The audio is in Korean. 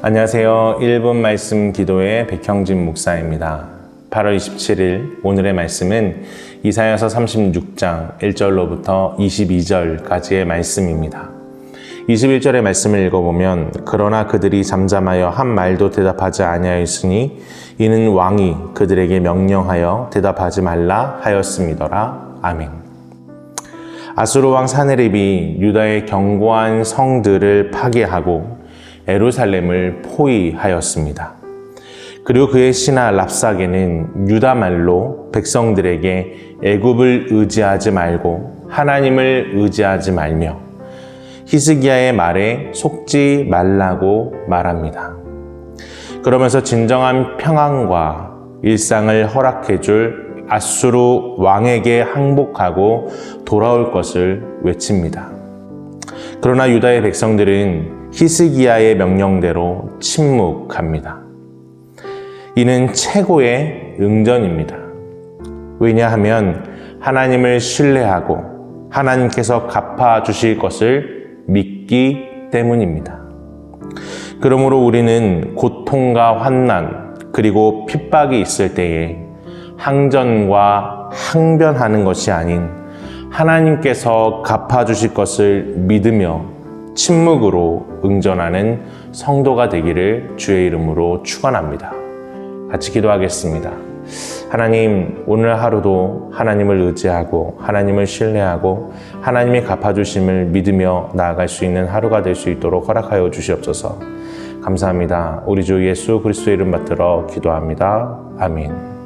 안녕하세요. 1분 말씀 기도의 백형진 목사입니다. 8월 27일 오늘의 말씀은 이사야서 36장 1절로부터 22절까지의 말씀입니다. 21절의 말씀을 읽어보면 그러나 그들이 잠잠하여 한 말도 대답하지 아니하였으니 이는 왕이 그들에게 명령하여 대답하지 말라 하였음이더라. 아멘. 아수르 왕 사네립이 유다의 견고한 성들을 파괴하고 에루살렘을 포위하였습니다. 그리고 그의 신하 랍사게는 유다 말로 백성들에게 애굽을 의지하지 말고 하나님을 의지하지 말며 히스기야의 말에 속지 말라고 말합니다. 그러면서 진정한 평안과 일상을 허락해 줄 아수르 왕에게 항복하고 돌아올 것을 외칩니다. 그러나 유다의 백성들은 히스기야의 명령대로 침묵합니다. 이는 최고의 응전입니다. 왜냐하면 하나님을 신뢰하고 하나님께서 갚아 주실 것을 믿기 때문입니다. 그러므로 우리는 고통과 환난 그리고 핍박이 있을 때에 항전과 항변하는 것이 아닌 하나님께서 갚아 주실 것을 믿으며 침묵으로 응전하는 성도가 되기를 주의 이름으로 축원합니다. 같이 기도하겠습니다. 하나님, 오늘 하루도 하나님을 의지하고 하나님을 신뢰하고 하나님이 갚아주심을 믿으며 나아갈 수 있는 하루가 될 수 있도록 허락하여 주시옵소서. 감사합니다. 우리 주 예수 그리스도의 이름 받들어 기도합니다. 아멘.